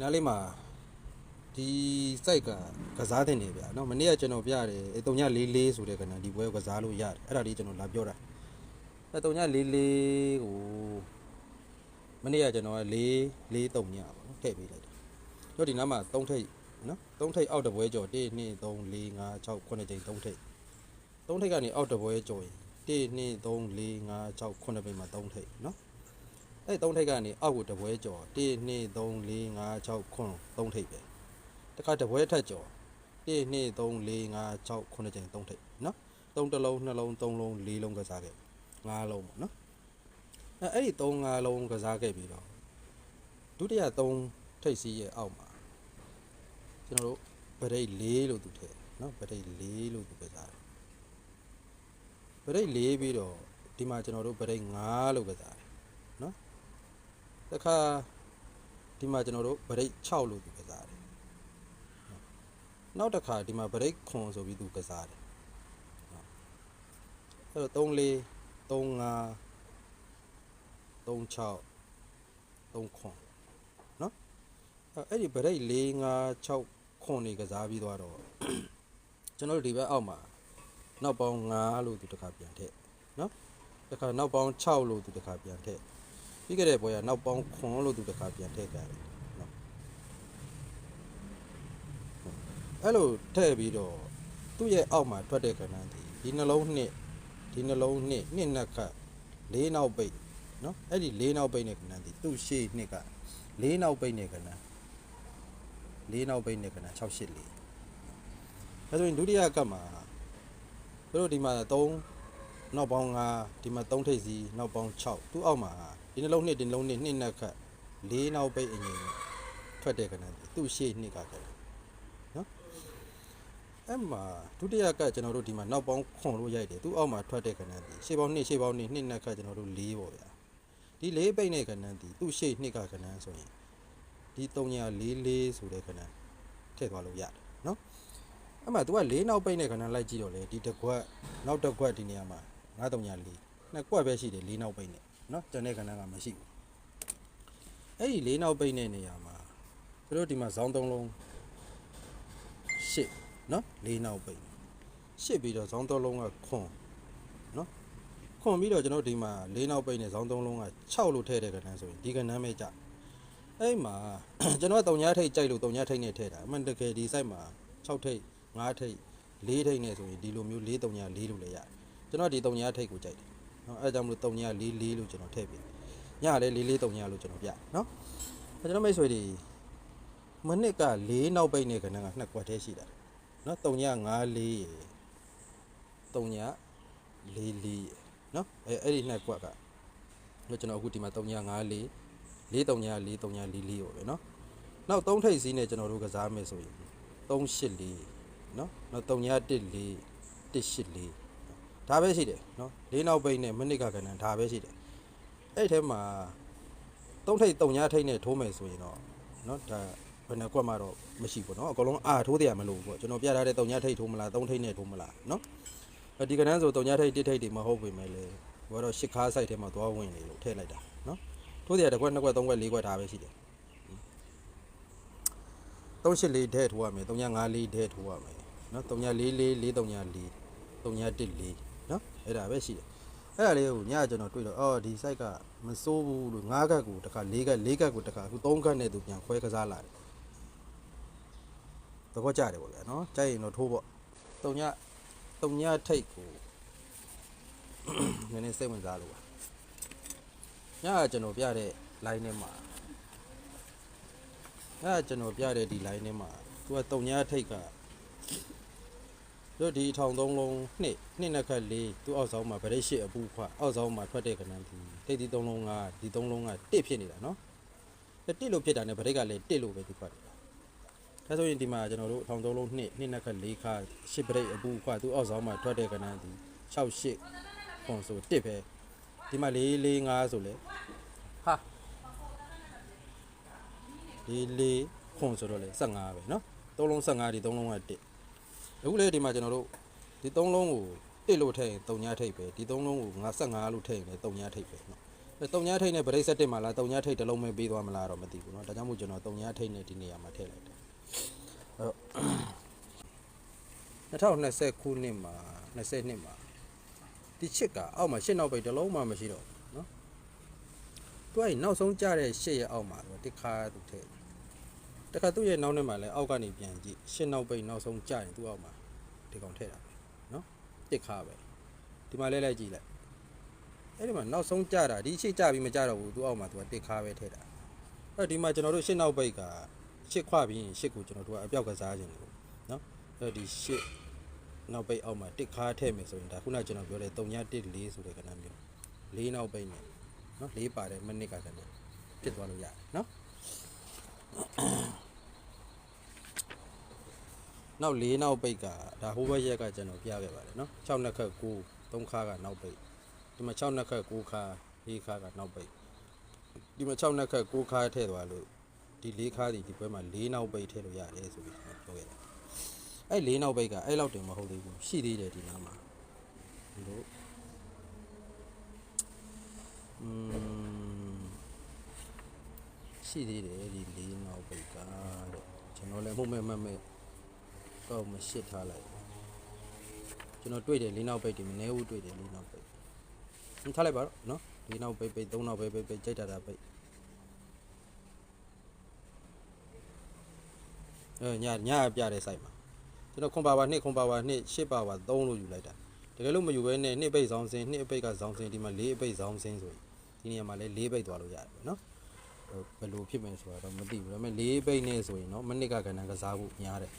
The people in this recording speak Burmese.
နားလေးမှာဒီစိုက်ကကစားတင်နေဗျာเนาะမနေ့ကကျွန်တော်ပြတယ်အဲ344ဆိုတဲ့ကဏ္ဍဒီပွဲကိုကစားလို့ရတယ်အဲ့ဒါလေးကျွန်တော်လာပြောတာအဲ344ကိုမနေ့ကကျွန်တော်က4 4 3ညပါเนาะထည့်ပေးလိုက်တယ်တို့ဒီနားမှာ3ထိပ်เนาะ3ထိပ်အောက်တပွဲကျော်1 2 3 4 5 6 9ချိန်3ထိပ်3ထိပ်ကနေအောက်တပွဲကျော်ရင်1 2 3 4 5 6 9ပိတ်မှာ3ထိပ်เนาะ အဲ့သုံးထိပ်ကနေအောက်ကိုတပွဲကျော်1 2 3 4 5 6 9 3ထိပ်ပဲတခါတပွဲထက်ကျော်1 2 3 4 5 6 9ချိန်3ထိပ်နော်3တစ်လုံး2လုံး3လုံး4လုံးကစားခဲ့5လုံးပေါ့နော်အဲ့အဲ့ဒီ3 5လုံးကစားခဲ့ပြီးတော့ဒုတိယ3ထိပ်စီးရဲ့အောက်မှာကျွန်တော်တို့ဗရိတ်4လို့သူထည့်နော်ဗရိတ်4လို့သူကစားတယ်ဗရိတ်4ပြီးတော့ဒီမှာကျွန်တော်တို့ဗရိတ်5လို့ကစားတယ် တခါဒီမှာကျွန်တော်တို့ဗရိတ်6လို့သူကစားတယ်နောက်တစ်ခါဒီမှာဗရိတ်ခွန်ဆိုပြီးသူကစားတယ်အဲ့တော့3 4 3 5 3 6 3ခွန်နော်အဲ့ဒီဗရိတ်4 5 6ခွန်နေကစားပြီးသွားတော့ကျွန်တော်တို့ဒီဘက်အောက်မှာနောက်ပေါင်း5လို့သူတစ်ခါပြန်ထည့်နော်တစ်ခါနောက်ပေါင်း6လို့သူတစ်ခါပြန်ထည့် ပြီးခဲ့တဲ့ပွဲကနောက်ပေါင်းခွန်လို့သူတခါပြန်ထည့်ကြတယ်နော်အဲ့လိုထည့်ပြီးတော့သူ့ရဲ့အောက်မှာထွက်တဲ့ကဏ္ဍဒီဒီနှလုံးနှစ်ဒီနှလုံးနှစ်နှစ်နှစ်ခတ်လေးနောက်ပိတ်နော်အဲ့ဒီလေးနောက်ပိတ်တဲ့ကဏ္ဍဒီသူ့ရှေ့နှစ်ကလေးနောက်ပိတ်တဲ့ကဏ္ဍလေးနောက်ပိတ်တဲ့ကဏ္ဍ684အဲ့ဆိုရင်ဒုတိယကပ်မှာသူတို့ဒီမှာ3နောက်ပေါင်း5ဒီမှာ3ထိပ်စီနောက်ပေါင်း6သူ့အောက်မှာ ဒီနှလုံးနှစ်ဒီနှလုံးနှစ်နှစ်နှစ်ခတ်လေးနောက်ပိတ်အငိမ့်ထွက်တဲ့ကဏ္ဍသူ့ရှေ့နှစ်ကကဏ္ဍနော်အဲ့မှာဒုတိယကကျွန်တော်တို့ဒီမှာနောက်ပေါင်းခွန်လို့ရိုက်တယ်သူ့အောက်မှာထွက်တဲ့ကဏ္ဍဒီရှေ့ပေါင်းနှစ်ရှေ့ပေါင်းနှစ်နှစ်နှစ်ခတ်ကျွန်တော်တို့၄ပေါ့ဗျာဒီလေးပိတ်တဲ့ကဏ္ဍဒီသူ့ရှေ့နှစ်ကကဏ္ဍဆိုရင်ဒီ344ဆိုတဲ့ကဏ္ဍထည့်သွားလို့ရတယ်နော်အဲ့မှာ तू ကလေးနောက်ပိတ်တဲ့ကဏ္ဍလိုက်ကြည့်တော့လေဒီတစ်ခွက်နောက်တစ်ခွက်ဒီနေရာမှာ934နှစ်ကွက်ပဲရှိတယ်လေးနောက်ပိတ်နဲ့ နော်ကျန်တဲ့ကဏ္ဍကမရှိဘူးအဲ့ဒီလေးနောက်ပိတ်တဲ့နေရာမှာသူတို့ဒီမှာဇောင်းသုံးလုံးရှစ်နော်လေးနောက်ပိတ်ရှစ်ပြီးတော့ဇောင်းသုံးလုံးကခွန်နော်ခွန်ပြီးတော့ကျွန်တော်ဒီမှာလေးနောက်ပိတ်နဲ့ဇောင်းသုံးလုံးက6လို့ထည့်တဲ့ကဏ္ဍဆိုရင်ဒီကဏ္ဍမဲကြအဲ့မှာကျွန်တော်တုံညာထိတ်ကြိုက်လို့တုံညာထိတ်နဲ့ထည့်တာအမှန်တကယ်ဒီ site မှာ6ထိတ်9ထိတ်၄ထိတ်နဲ့ဆိုရင်ဒီလိုမျိုး၄တုံညာ၄လို့လည်းရတယ်ကျွန်တော်ဒီတုံညာထိတ်ကိုကြိုက်တယ် နော်အဲဒါကြောင့်မလို့3ည4 4လို့ကျွန်တော်ထည့်ပေးညလည်း4 4 3ညလို့ကျွန်တော်ပြနော်အဲကျွန်တော်မိတ်ဆွေတွေမနစ်က4နောက်ပိတ်နေကဏ္ဍကနှစ်ကွက်သေးရှိတာနော်3ည5 4ရေ3ည4 4ရေနော်အဲအဲ့ဒီနှစ်ကွက်ကလို့ကျွန်တော်အခုဒီမှာ3ည5 4 4 3ည4 3ည4 4 4ပေါ့ပဲနော်နောက်3ထိပ်စီးနဲ့ကျွန်တော်တို့ကစားမယ်ဆိုရင်384နော်နောက်3ည1 4 184 ဒါပဲရှိတယ်နော်လေးနောက်ပိတ်နဲ့မိနစ်ကကဏ္ဍဒါပဲရှိတယ်အဲ့ထဲမှာသုံးထိပ်သုံးညာထိပ်နဲ့ထိုးမယ်ဆိုရင်တော့နော်ဒါဘယ်နှကွက်မှတော့မရှိဘူးနော်အကုန်လုံးအာထိုးတယ်မလို့ပေါ့ကျွန်တော်ပြထားတဲ့သုံးညာထိပ်ထိုးမလားသုံးထိပ်နဲ့ထိုးမလားနော်ဒီကဏ္ဍဆိုသုံးညာထိပ်တစ်ထိပ်တွေမဟုတ်ပေမဲ့လေဘောတော့ရှစ်ခါစိုက်ထဲမှာသွားဝင်နေလို့ထည့်လိုက်တာနော်ထိုးတယ်တစ်ခွက်နှစ်ခွက်သုံးခွက်လေးခွက်ဒါပဲရှိတယ်384ထဲထိုးရမယ်395လေးထဲထိုးရမယ်နော်394 434 314 နော်အဲ့ဒါပဲရှိတယ်အဲ့ဒါလေးကိုညကျွန်တော်တွေ့တော့အော်ဒီ site ကမစိုးဘူးလို့၅ကတ်ကိုတစ်ခါ၄ကတ်၄ကတ်ကိုတစ်ခါအခု၃ကတ်နဲ့သူပြန်ခွဲကစားလာတယ်တော့ကြတယ်ပေါ့ဗျာနော်ကြိုက်ရင်တော့ထိုးပေါ့တုံညတုံညထိတ်ကိုနည်းနည်းစိတ်ဝင်စားလို့ပါညကကျွန်တော်ပြတဲ့ line ထဲမှာညကကျွန်တော်ပြတဲ့ဒီ line ထဲမှာသူကတုံညထိတ်က တို့ဒီထောင်သုံးလုံးနှစ်နှစ်နှစ်ခတ်လေးသူ့အောက်ဆောင်မှာဗရိတ်ရှိအပူခွအောက်ဆောင်မှာထွက်တဲ့ကဏ္ဍဒီတိတ်ဒီသုံးလုံးကဒီသုံးလုံးကတစ်ဖြစ်နေတာနော်အဲတစ်လို့ဖြစ်တာနဲ့ဗရိတ်ကလည်းတစ်လို့ပဲသူဖတ်တယ်ဒါဆိုရင်ဒီမှာကျွန်တော်တို့ထောင်သုံးလုံးနှစ်နှစ်နှစ်ခတ်လေးခါရှစ်ဗရိတ်အပူခွသူ့အောက်ဆောင်မှာထွက်တဲ့ကဏ္ဍဒီ6 8ခွန်ဆိုတစ်ပဲဒီမှာ4 4 5ဆိုလေဟာဒီ4ခွန်ဆိုတော့လေ15ပဲနော်သုံးလုံး15ဒီသုံးလုံးကတစ် အခုလေဒီမှာကျွန်တော်တို့ဒီသုံးလုံးကိုတစ်လို့ထည့်ရင်3ညထိပ်ပဲဒီသုံးလုံးကို55လို့ထည့်ရင်လည်း3ညထိပ်ပဲเนาะ တုံညာထိတ်နဲ့ဗရိတ်ဆက်တက်မှာလားတုံညာထိတ်တစ်လုံးပဲပေးသွားမလားတော့မသိဘူးเนาะဒါကြောင့်မို့ကျွန်တော်တုံညာထိတ်နဲ့ဒီနေရာမှာထည့်လိုက်တယ်အဲ့တော့2020ခုနှစ်မှာ20နှစ်မှာဒီချစ်ကအောက်မှာရှစ်နောက်ပိတ်တစ်လုံးမှမရှိတော့ဘူးเนาะသူကနောက်ဆုံးကြတဲ့ရှစ်ရဲ့အောက်မှာသူတစ်ခါသူထည့် တခါသူ့ရဲ့နောက်နဲ့မှလည်းအောက်ကနေပြန်ကြည့်ရှင်းနောက်ပိတ်နောက်ဆုံးကြရင်သူ့အောက်မှာဒီကောင်ထည့်တာပဲနော်တစ်ခါပဲဒီမှာလဲလိုက်ကြည့်လိုက်အဲ့ဒီမှာနောက်ဆုံးကြတာဒီရှေ့ကြပြီးမကြတော့ဘူးသူ့အောက်မှာသူကတစ်ခါပဲထည့်တာအဲ့ဒီမှာကျွန်တော်တို့ရှင်းနောက်ပိတ်ကရှစ်ခွပြီးရင်ရှစ်ကိုကျွန်တော်တို့ကအပြောက်ကစားခြင်းလို့နော်အဲ့ဒီရှစ်နောက်ပိတ်အောက်မှာတစ်ခါထည့်မယ်ဆိုရင်ဒါခုနကျွန်တော်ပြောတဲ့3.14ဆိုတဲ့ကဏ္ဍမျိုး၄နောက်ပိတ်နဲ့နော်၄ပါတဲ့မိနစ်ကတည်းကပြစ်သွားလို့ရတယ်နော် နောက်၄နောက်ပိတ်ကဒါဟိုဘက်ရက်ကကျွန်တော်ပြခဲ့ပါတယ်နော်6နှစ်ခက်9 3ခါကနောက်ပိတ်ဒီမှာ6နှစ်ခက်6ခါ4ခါကနောက်ပိတ်ဒီမှာ6နှစ်ခက်6ခါထည့်သွားလို့ဒီ4ခါဒီဒီဘက်မှာ4နောက်ပိတ်ထည့်လို့ရတယ်ဆိုပြီးကျွန်တော်ပြောခဲ့တယ်အဲ့4နောက်ပိတ်ကအဲ့လောက်တင်မဟုတ်သေးဘူးရှိသေးတယ်ဒီနားမှာဒီလိုอืม ရှိသေးတယ်ဒီ4နောက်ပိတ်ကတဲ့ကျွန်တော်လည်းမှုမဲ့မတ်မဲ့တော့မရှစ်ထားလိုက်ကျွန်တော်တွေ့တယ်4နောက်ပိတ်ဒီမနေဘူးတွေ့တယ်4နောက်ပိတ်။ထားလိုက်ပါတော့နော်။ဒီနောက်ပိတ်ပိတ်သုံးနောက်ပိတ်ပိတ်ပိတ်ကြိုက်တာတာပိတ်။အဲညညပြတဲ့ site မှာကျွန်တော်ခွန်ပါပါ2ခွန်ပါပါ2 8ပါပါ3လို့ယူလိုက်တာ။တကယ်လို့မယူဘဲနဲ့2ပိတ်ဆောင်စင်2အပိတ်ကဆောင်စင်ဒီမှာ4အပိတ်ဆောင်စင်ဆိုရင်ဒီနေရာမှာလည်း4ပိတ်သွားလို့ရတယ်ပေါ့နော်။ဟို ဘယ်လိုဖြစ်မယ်ဆိုတာတော့မသိဘူး။ဒါပေမဲ့4ပိတ်နဲ့ဆိုရင်နော်မနစ်ကကဏ္ဍကစားဖို့များတယ်